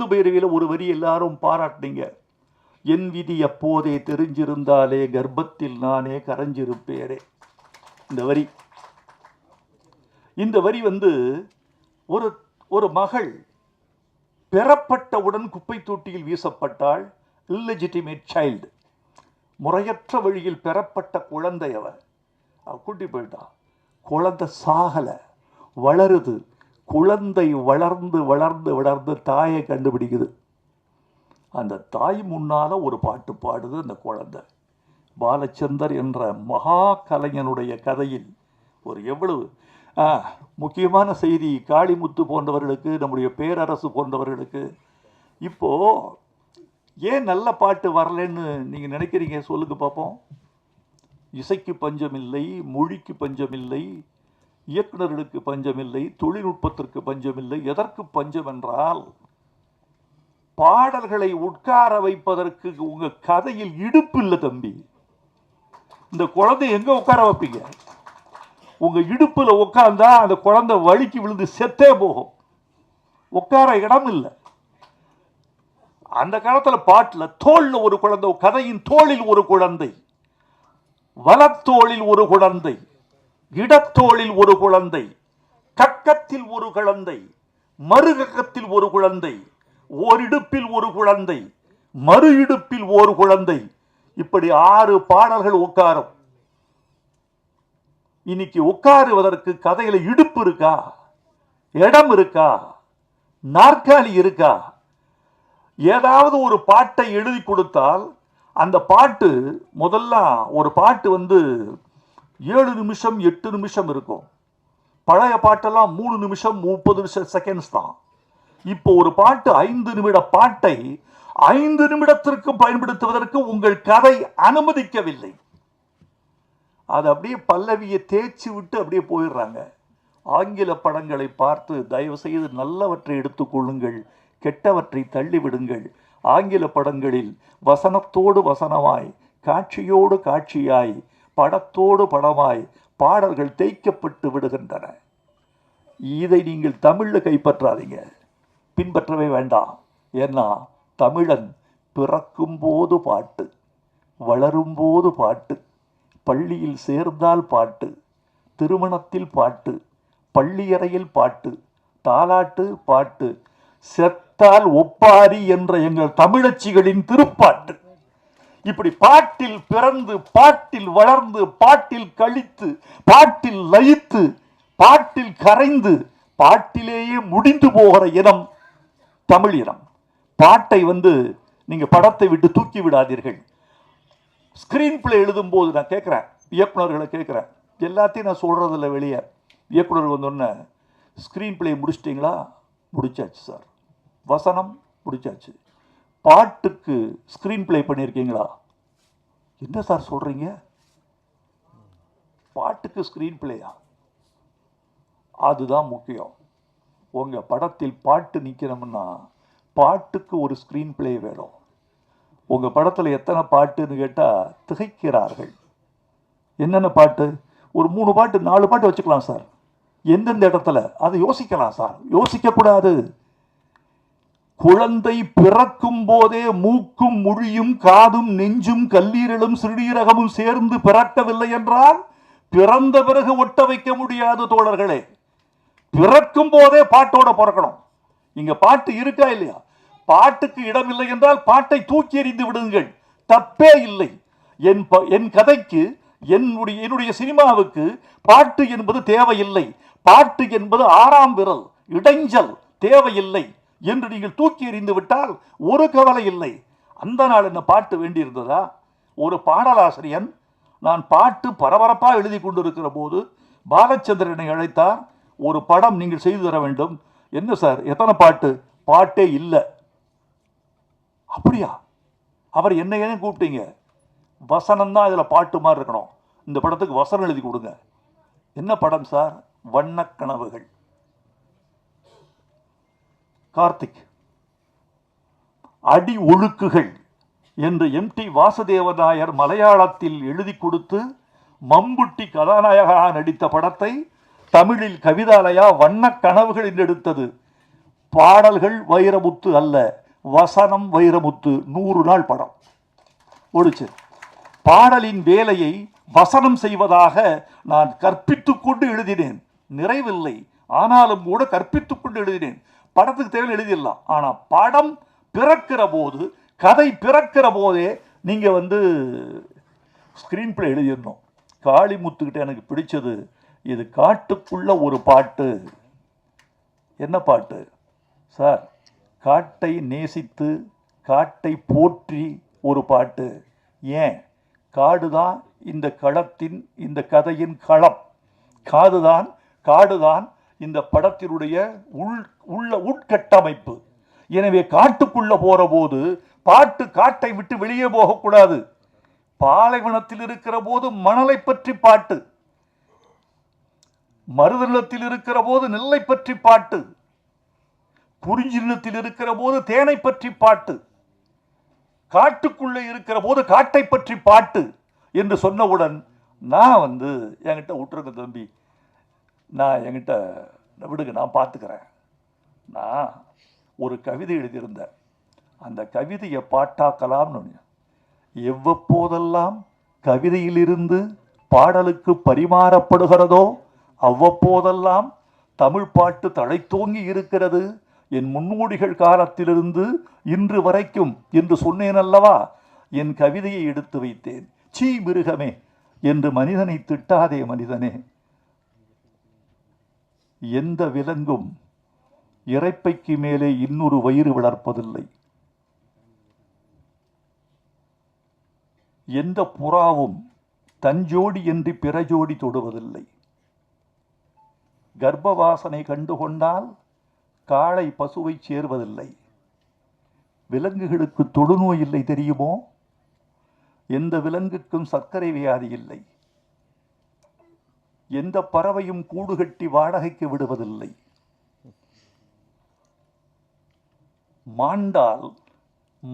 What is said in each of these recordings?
சிந்து பைரவியில் ஒரு வரி எல்லாரும் பாராட்டினீங்க. என் விதி அப்போதே தெரிஞ்சிருந்தாலே கர்ப்பத்தில் நானே கரைஞ்சிருப்பேரே இந்த வரி. இந்த வரி வந்து ஒரு ஒரு மகள் பெறப்பட்டவுடன் குப்பை தொட்டியில் வீசப்பட்டாள் இல்லெஜிட்டிமேட் சைல்டு முறையற்ற வழியில் பெறப்பட்ட குழந்தை அவ கூட்டி போயிட்டான் குழந்தை சாகலை வளருது. குழந்தை வளர்ந்து வளர்ந்து வளர்ந்து தாயை கண்டுபிடிக்குது. அந்த தாய் முன்னால் ஒரு பாட்டு பாடுது அந்த குழந்தை. பாலச்சந்தர் என்ற மகா கலைஞனுடைய கதையில் ஒரு எவ்வளவு ஆ, முக்கியமான செய்தி காளிமுத்து போன்றவர்களுக்கு நம்முடைய பேரரசு போன்றவர்களுக்கு. இப்போது ஏன் நல்ல பாட்டு வரலன்னு நீங்கள் நினைக்கிறீங்க? சொல்லுங்க பார்ப்போம் இசைக்கு பஞ்சமில்லை மொழிக்கு பஞ்சமில்லை இயக்குனர்களுக்கு பஞ்சமில்லை தொழில்நுட்பத்திற்கு பஞ்சமில்லை. எதற்கு பஞ்சம் என்றால் பாடல்களை உட்கார வைப்பதற்கு உங்கள் கதையில் இடுப்பு இல்லை தம்பி. இந்த குழந்தை எங்கே உட்கார வைப்பீங்க? உங்கள் இடுப்பில் உட்காந்தா அந்த குழந்தை வழுக்கி விழுந்து செத்தே போகும். உட்கார இடம் இல்லை. அந்த காலத்தில் பாட்டில் தோளில் ஒரு குழந்தை கதையின் தோளில் ஒரு குழந்தை வலத்தோளில் ஒரு குழந்தை. இடத்தோளில் ஒரு குழந்தை கக்கத்தில் ஒரு குழந்தை மறுகக்கத்தில் ஒரு குழந்தை ஓரிடுப்பில் ஒரு குழந்தை மறு இடுப்பில் ஒரு குழந்தை. இப்படி ஆறு பாடல்கள் உட்காரும். இன்னைக்கு உட்காருவதற்கு கதையில இடுப்பு இருக்கா? இடம் இருக்கா? நாற்காலி இருக்கா? ஏதாவது ஒரு பாட்டை எழுதி கொடுத்தால் அந்த பாட்டு முதல்ல ஒரு பாட்டு வந்து ஏழு நிமிஷம் எட்டு நிமிஷம் இருக்கும். பழைய பாட்டெல்லாம் மூணு நிமிஷம் முப்பது நிமிஷம் செகண்ட்ஸ் தான். இப்போ ஒரு பாட்டு ஐந்து நிமிட பாட்டை ஐந்து நிமிடத்திற்கு பயன்படுத்துவதற்கு உங்கள் கதை அனுமதிக்கவில்லை. அது அப்படியே பல்லவியை தேய்ச்சி விட்டு அப்படியே போயிடுறாங்க. ஆங்கில படங்களை பார்த்து தயவு செய்து நல்லவற்றை எடுத்துக்கொள்ளுங்கள் கெட்டவற்றை தள்ளிவிடுங்கள். ஆங்கில படங்களில் வசனத்தோடு வசனமாய் காட்சியோடு காட்சியாய் படத்தோடு படமாய் பாடல்கள் தேய்க்கப்பட்டு விடுகின்றன. இதை நீங்கள் தமிழில் கைப்பற்றாதீங்க. பின்பற்றவே வேண்டாம். ஏன்னா தமிழன் பிறக்கும்போது பாட்டு வளரும்போது பாட்டு பள்ளியில் சேர்ந்தால் பாட்டு திருமணத்தில் பாட்டு பள்ளியறையில் பாட்டு தாலாட்டு பாட்டு செத்தால் ஒப்பாரி என்ற எங்கள் தமிழச்சிகளின் திருப்பாட்டு. இப்படி பாட்டில் பிறந்து பாட்டில் வளர்ந்து பாட்டில் கழித்து பாட்டில் லயித்து பாட்டில் கரைந்து பாட்டிலேயே முடிந்து போகிற இனம் தமிழ் இனம் பாட்டை வந்து நீங்க படத்தை விட்டு தூக்கி விடாதீர்கள். ஸ்கிரீன் பிளே எழுதும்போது நான் கேட்குறேன் இயக்குனர்களை கேட்குறேன். எல்லாத்தையும் நான் சொல்கிறதில்ல வெளியே. இயக்குனர் வந்தோடனே ஸ்க்ரீன் பிளே முடிச்சிட்டிங்களா? முடிச்சாச்சு சார் வசனம் முடிச்சாச்சு. பாட்டுக்கு ஸ்க்ரீன் பிளே பண்ணியிருக்கீங்களா என்ன சார் சொல்கிறீங்க பாட்டுக்கு ஸ்க்ரீன் பிளேயா அதுதான் முக்கியம். உங்கள் படத்தில் பாட்டு நிற்கணும்னா பாட்டுக்கு ஒரு ஸ்க்ரீன் பிளே வேணும். உங்கள் படத்தில் எத்தனை பாட்டுன்னு கேட்டால் திகைக்கிறார்கள். என்னென்ன பாட்டு? ஒரு மூணு பாட்டு நாலு பாட்டு வச்சுக்கலாம் சார். எந்தெந்த இடத்துல? அதை யோசிக்கலாம் சார். யோசிக்கக்கூடாது. குழந்தை பிறக்கும் போதே மூக்கும் மொழியும் காதும் நெஞ்சும் கல்லீரலும் சிறுநீரகமும் சேர்ந்து பிறக்கவில்லை என்றால் பிறந்த பிறகு ஒட்ட வைக்க முடியாது தோழர்களே. பிறக்கும் போதே பாட்டோட பிறக்கணும். இங்க பாட்டு இருக்கா இல்லையா? பாட்டுக்கு இடம் இல்லை என்றால் பாட்டை தூக்கி எறிந்து விடுங்கள். தப்பே இல்லை. என் ப- என் கதைக்கு என்னுடைய என்னுடைய சினிமாவுக்கு பாட்டு என்பது தேவையில்லை. பாட்டு என்பது ஆறாம் விரல் இடைஞ்சல் தேவையில்லை. என்று நீங்கள் தூக்கி எறிந்து விட்டால் ஒரு கவலை இல்லை. அந்த நாள் என்ன பாட்டு வேண்டியிருந்ததா? ஒரு பாடலாசிரியன் நான் பாட்டு பரபரப்பாக எழுதி கொண்டிருக்கிற போது பாலச்சந்திரனை அழைத்தார். ஒரு படம் நீங்கள் செய்து தர வேண்டும். என்ன சார் எத்தனை பாட்டு? பாட்டே இல்லை. அப்படியா? அவர் என்ன ஏன் கூப்பிட்டீங்க? வசனம் தான் இதில் பாட்டு மாதிரி இருக்கணும். இந்த படத்துக்கு வசனம் எழுதி கொடுங்க. என்ன படம் சார்? வண்ணக்கனவுகள் கார்த்திக். அடி ஒழுக்குகள் என்று எம் டி வாசுதேவநாயர் மலையாளத்தில் எழுதி கொடுத்து மம்புட்டி கதாநாயகனாக நடித்த படத்தை தமிழில் கவிதாலயா வண்ணக் கனவுகள் என்று எடுத்தது. பாடல்கள் வைரமுத்து அல்ல வசனம் வைரமுத்து நூறு நாள் படம். ஒழிச்சு பாடலின் வேலையை வசனம் செய்வதாக நான் கற்பித்துக்கொண்டு எழுதினேன். நிறைவில்லை ஆனாலும் கூட கற்பித்துக்கொண்டு எழுதினேன். படத்துக்கு தேவை எழுதிடலாம். ஆனால் படம் பிறக்கிற போது கதை பிறக்கிற போதே நீங்கள் வந்து ஸ்க்ரீன் பிளே எழுதிடணும். காளிமுத்துக்கிட்ட எனக்கு பிடிச்சது இது காட்டுக்குள்ள ஒரு பாட்டு. என்ன பாட்டு? சார் காட்டை நேசித்து காட்டை போற்றி ஒரு பாட்டு. ஏன்? காடுதான் இந்த களத்தின் இந்த கதையின் களம். காதுதான் காடுதான் இந்த படத்தினுடைய உள் உள்ள உட்கட்டமைப்பு. எனவே காட்டுக்குள்ள போற போது பாட்டு காட்டை விட்டு வெளியே போகக்கூடாது. பாலைவனத்தில் இருக்கிற போது மணலை பற்றி பாட்டு. மருதநிலத்தில் இருக்கிற போது நெல்லை பற்றி பாட்டு. புரிஞ்சினத்தில் இருக்கிற போது தேனை பற்றி பாட்டு. காட்டுக்குள்ளே இருக்கிற போது காட்டை பற்றி பாட்டு என்று சொன்னவுடன் நான் வந்து என்கிட்ட விட்டுருங்க தம்பி. நான் என்கிட்ட விடுங்க நான் பார்த்துக்கிறேன். நான் ஒரு கவிதை எழுதியிருந்தேன். அந்த கவிதையை பாட்டாக்கலாம்னு எவ்வப்போதெல்லாம் கவிதையிலிருந்து பாடலுக்கு பரிமாறப்படுகிறதோ அவ்வப்போதெல்லாம் தமிழ் பாட்டு தழைத்தோங்கி இருக்கிறது. என் முன்னோடிகள் காலத்திலிருந்து இன்று வரைக்கும் என்று சொன்னேன் அல்லவா? என் கவிதையை எடுத்து வைத்தேன். சீ மிருகமே என்று மனிதனை திட்டாதே மனிதனே. எந்த விலங்கும் இறைப்பைக்கு மேலே இன்னொரு வயிறு வளர்ப்பதில்லை. எந்த புறாவும் தஞ்சோடி என்று பிற ஜோடி தொடுவதில்லை. கர்ப்பவாசனை கண்டுகொண்டால் காளை பசுவை சேர்வதில்லை. விலங்குகளுக்கு தொடுநோய் இல்லை தெரியுமோ? எந்த விலங்குக்கும் சர்க்கரை வியாதி இல்லை. எந்த பறவையும் கூடு கட்டி வாடகைக்கு விடுவதில்லை. மாண்டால்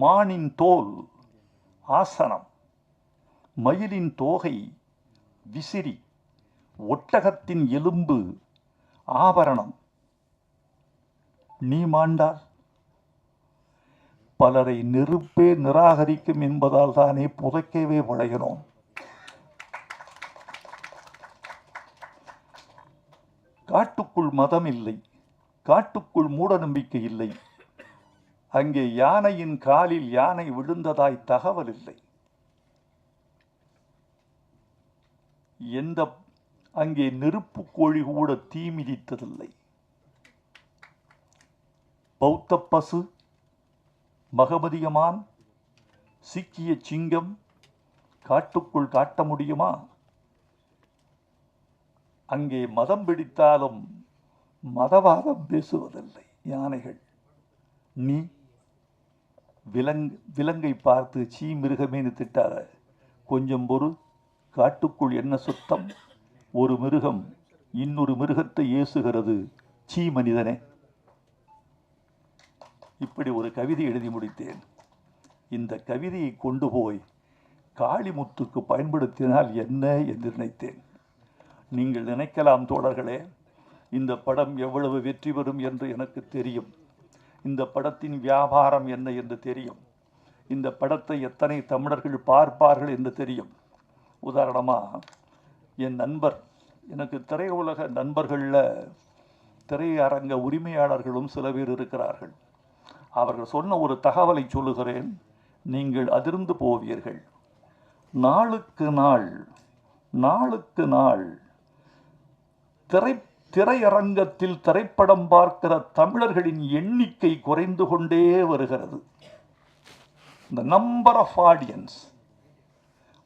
மானின் தோல் ஆசனம் மயிலின் தோகை விசிறி ஒட்டகத்தின் எலும்பு ஆபரணம். நீ மாண்டால்? பலரை நெருப்பே நிராகரிக்கும் என்பதால் தானே புதைக்கவே பழகினோம். காட்டுக்குள் மதம் இல்லை காட்டுக்குள் மூட நம்பிக்கை இல்லை. அங்கே யானையின் காலில் யானை விழுந்ததாய் தகவல் இல்லை எந்த அங்கே நெருப்பு கோழி கூட தீ மிதித்ததில்லை. பௌத்த பசு மகமதியமான் சீக்கிய சிங்கம் காட்டுக்குள் காட்ட முடியுமா? அங்கே மதம் பிடித்தாலும் மதவாதம் பேசுவதில்லை யானைகள். நீ விலங் விலங்கை பார்த்து சீ மிருகமேனு திட்டாத. கொஞ்சம் பொறு காட்டுக்குள் என்ன சுத்தம்? ஒரு மிருகம் இன்னொரு மிருகத்தை ஏசுகிறது சீ மனிதனே. இப்படி ஒரு கவிதை எழுதி முடித்தேன். இந்த கவிதையை கொண்டு போய் காளிமுத்துக்கு பயன்படுத்தினால் என்ன என்று நினைத்தேன். நீங்கள் நினைக்கலாம் தோழர்களே இந்த படம் எவ்வளவு வெற்றி பெறும் என்று எனக்கு தெரியும். இந்த படத்தின் வியாபாரம் என்ன என்று தெரியும். இந்த படத்தை எத்தனை தமிழர்கள் பார்ப்பார்கள் என்று தெரியும். உதாரணமாக என் நண்பர் எனக்கு திரையுலக நண்பர்களில் திரையரங்க உரிமையாளர்களும் சில பேர் இருக்கிறார்கள். அவர்கள் சொன்ன ஒரு தகவலை சொல்லுகிறேன் நீங்கள் அதிர்ந்து போவீர்கள். நாளுக்கு நாள் நாளுக்கு நாள் திரை திரையரங்கத்தில் திரைப்படம் பார்க்கிற தமிழர்களின் எண்ணிக்கை குறைந்து கொண்டே வருகிறது. இந்த நம்பர் ஆஃப் ஆடியன்ஸ்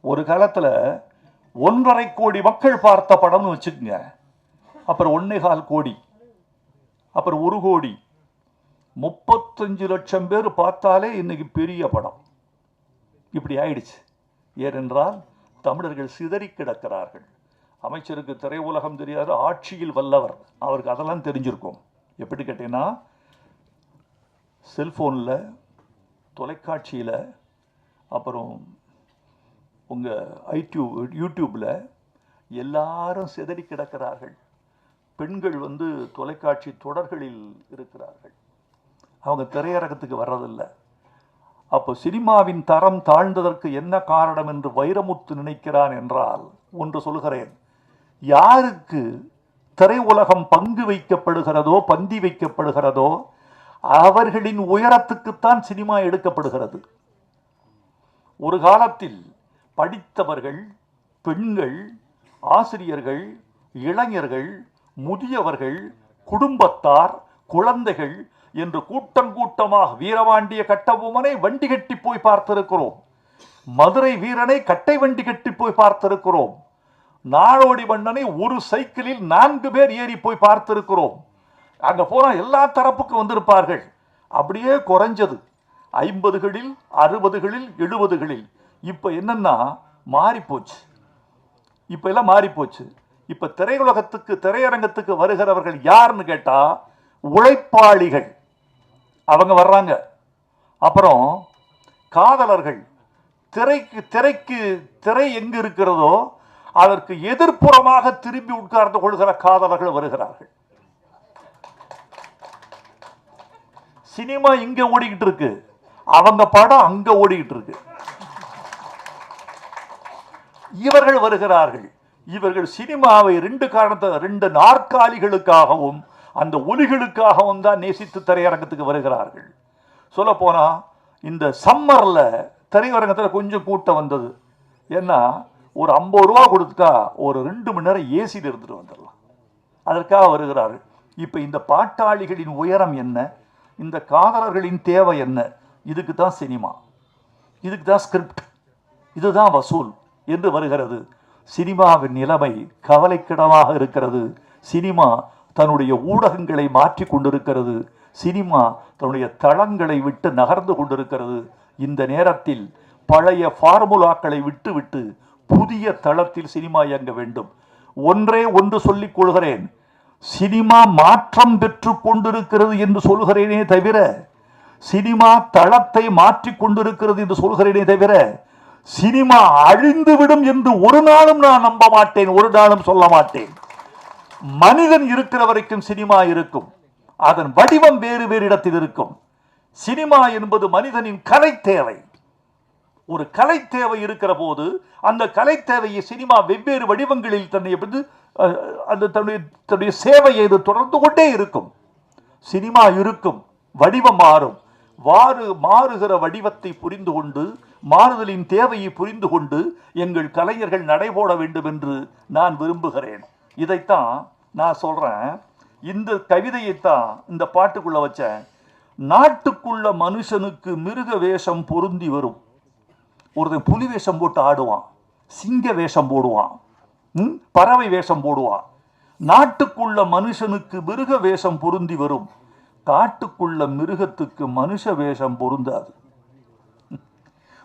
ஒரு காலத்தில் ஒன்றரை கோடி மக்கள் பார்த்த படம்னு வச்சுக்கோங்க. அப்புறம் ஒன்னேகால் கோடி. அப்புறம் ஒரு கோடி. முப்பத்தஞ்சு லட்சம் பேர் பார்த்தாலே இன்னைக்கு பெரிய படம். இப்படி ஆயிடுச்சு. ஏனென்றால் தமிழர்கள் சிதறி கிடக்கிறார்கள். அமைச்சருக்கு திரையுலகம் தெரியாது ஆட்சியில் வல்லவர். அவருக்கு அதெல்லாம் தெரிஞ்சிருக்கும். எப்படி கேட்டீங்கன்னா செல்ஃபோனில் தொலைக்காட்சியில் அப்புறம் உங்கள் ஐடியூப் யூடியூப்பில் எல்லாரும் சிதறி கிடக்கிறார்கள். பெண்கள் வந்து தொலைக்காட்சி தொடர்களில் இருக்கிறார்கள். அவங்க திரையரங்கத்துக்கு வர்றதில்லை. அப்போ சினிமாவின் தரம் தாழ்ந்ததற்கு என்ன காரணம் என்று வைரமுத்து நினைக்கிறான் என்றால் ஒன்று சொல்கிறேன் யாருக்கு திரையுலகம் பங்கு வைக்கப்படுகிறதோ பந்தி வைக்கப்படுகிறதோ அவர்களின் உயரத்துக்குத்தான் சினிமா எடுக்கப்படுகிறது. ஒரு காலத்தில் படித்தவர்கள் பெண்கள் ஆசிரியர்கள் இளைஞர்கள் முதியவர்கள் குடும்பத்தார் குழந்தைகள் என்று கூட்டம் கூட்டமாக வீரவாண்டிய கட்டபொம்மனை வண்டி கட்டி போய் பார்த்திருக்கிறோம். மதுரை வீரனை கட்டை வண்டி கட்டி போய் பார்த்திருக்கிறோம். நாடோடி மன்னனை ஒரு சைக்கிளில் நான்கு பேர் ஏறி போய் பார்த்திருக்கிறோம். அங்கே போனால் எல்லா தரப்புக்கும் வந்திருப்பார்கள். அப்படியே குறைஞ்சது. ஐம்பதுகளில் அறுபதுகளில் எழுபதுகளில். இப்போ என்னன்னா மாறிப்போச்சு. இப்போ எல்லாம் மாறிப்போச்சு. இப்போ திரையுலகத்துக்கு திரையரங்கத்துக்கு வருகிறவர்கள் யாருன்னு கேட்டால் உழைப்பாளிகள். அவங்க வர்றாங்க. அப்புறம் காதலர்கள். திரைக்கு திரைக்கு திரை எங்கே இருக்கிறதோ அதற்கு எதிர்ப்புறமாக திரும்பி உட்கார்ந்து கொள்கிற காதலர்கள் வருகிறார்கள். சினிமா இங்க ஓடிக்கிட்டு இருக்கு. அவங்க படம் அங்க ஓடிக்கிட்டு இருக்கு. இவர்கள் வருகிறார்கள். இவர்கள் சினிமாவை ரெண்டு காரணத்தை ரெண்டு நாற்காலிகளுக்காகவும் அந்த ஒலிகளுக்காகவும் தான் நேசித்து திரையரங்கத்துக்கு வருகிறார்கள். சொல்ல போனா இந்த சம்மர்ல திரையரங்கத்தில் கொஞ்சம் கூட்டம் வந்தது. ஏன்னா ஒரு ஐம்பது ரூபா கொடுத்துட்டா ஒரு ரெண்டு மணி நேரம் ஏசியில் இருந்துட்டு வந்துடலாம். அதற்காக வருகிறாரு இப்போ இந்த பாட்டாளிகளின் உயரம் என்ன? இந்த காதலர்களின் தேவை என்ன? இதுக்கு தான் சினிமா. இதுக்கு தான் ஸ்கிரிப்ட் இதுதான் வசூல் என்று வருகிறது. சினிமாவின் நிலைமை கவலைக்கிடமாக இருக்கிறது. சினிமா தன்னுடைய ஊடகங்களை மாற்றி கொண்டிருக்கிறது. சினிமா தன்னுடைய தளங்களை விட்டு நகர்ந்து கொண்டிருக்கிறது. இந்த நேரத்தில் பழைய ஃபார்முலாக்களை விட்டுவிட்டு புதிய தளத்தில் சினிமா இயங்க வேண்டும். ஒன்றே ஒன்று சொல்லிக் கொள்கிறேன். சினிமா மாற்றம் பெற்று கொண்டிருக்கிறது என்று சொல்கிறேனே தவிர சினிமா தளத்தை மாற்றி கொண்டிருக்கிறது என்று சொல்கிறேனே தவிர சினிமா அழிந்துவிடும் என்று ஒரு நாளும் நான் நம்ப மாட்டேன் ஒரு நாளும் சொல்ல மாட்டேன். மனிதன் இருக்கிற வரைக்கும் சினிமா இருக்கும். அதன் வடிவம் வேறு வேறு இடத்தில் இருக்கும். சினிமா என்பது மனிதனின் கலை தேவை. ஒரு கலை தேவை இருக்கிற போது அந்த கலை தேவையை சினிமா வெவ்வேறு வடிவங்களில் தன்னை வந்து அந்த தன்னுடைய தன்னுடைய சேவையை இது தொடர்ந்து கொண்டே இருக்கும். சினிமா இருக்கும் வடிவம் மாறும். வாறு மாறுகிற வடிவத்தை புரிந்து கொண்டு மாறுதலின் தேவையை புரிந்து கொண்டு எங்கள் கலைஞர்கள் நடைபோட வேண்டும் என்று நான் விரும்புகிறேன். இதைத்தான் நான் சொல்கிறேன் இந்த கவிதையைத்தான் இந்த பாட்டுக்குள்ளே வச்சேன். நாட்டுக்குள்ள மனுஷனுக்கு மிருக வேஷம் பொருந்தி வரும். ஒருத்தன் புலி வேஷம் போட்டு ஆடுவான் சிங்க வேஷம் போடுவான் பறவை வேஷம் போடுவான். நாட்டுக்குள்ள மனுஷனுக்கு மிருக வேஷம் பொருந்தி வரும். காட்டுக்குள்ள மிருகத்துக்கு மனுஷ வேஷம் பொருந்தாது.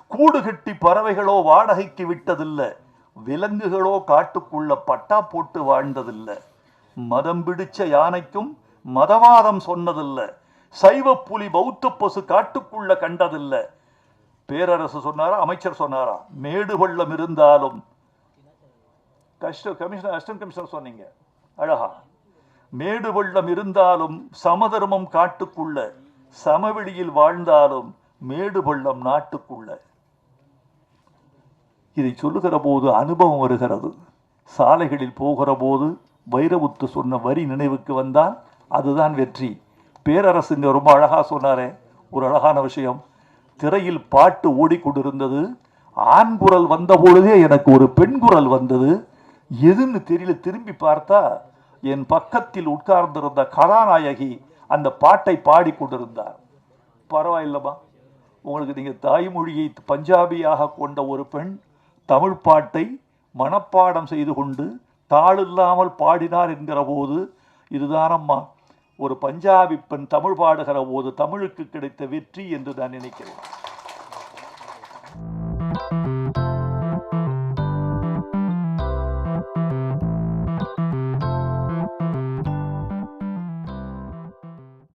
கூடு கட்டி பறவைகளோ வாடகைக்கு விட்டதில்லை. விலங்குகளோ காட்டுக்குள்ள பட்டா போட்டு வாழ்ந்ததில்லை. மதம் பிடிச்ச யானைக்கும் மதவாதம் சொன்னதில்லை. சைவ புலி பௌத்த பசு காட்டுக்குள்ள கண்டதில்லை. பேரரசு சொன்னாரா அமைச்சர் சொன்னாரா? மேடு பள்ளம் இருந்தாலும். கஷ்ட கமிஷனர் அசிஸ்டன்ட் கமிஷனர் சொன்னீங்க. அழகா. மேடு பள்ளம் இருந்தாலும் சமதர்மம் காட்டுக்குள்ள சமவெளியில் வாழ்ந்தாலும் மேடு பள்ளம் நாட்டுக்குள்ள. இதை சொல்லுகிற போது அனுபவம் வருகிறது. சாலைகளில் போகிற போது வைரவுத்து சொன்ன வரி நினைவுக்கு வந்தால் அதுதான் வெற்றி. பேரரசுங்க ரொம்ப அழகாக சொன்னாரே. ஒரு அழகான விஷயம். திரையில் பாட்டு ஓடிக்கொண்டிருந்தது. ஆண் குரல் வந்தபொழுதே எனக்கு ஒரு பெண் குரல் வந்தது. எதுன்னு தெரியல திரும்பி பார்த்தா என் பக்கத்தில் உட்கார்ந்திருந்த கதாநாயகி அந்த பாட்டை பாடிக்கொண்டிருந்தார். பரவாயில்லம்மா உங்களுக்கு நீங்கள் தாய்மொழியை பஞ்சாபியாக கொண்ட ஒரு பெண் தமிழ் பாட்டை மனப்பாடம் செய்து கொண்டு தாளில்லாமல் பாடினார் என்கிற போது இதுதானம்மா ஒரு பஞ்சாபி பெண் தமிழ் பாடுகிற போது தமிழுக்கு கிடைத்த வெற்றி என்று நான் நினைக்கிறேன்.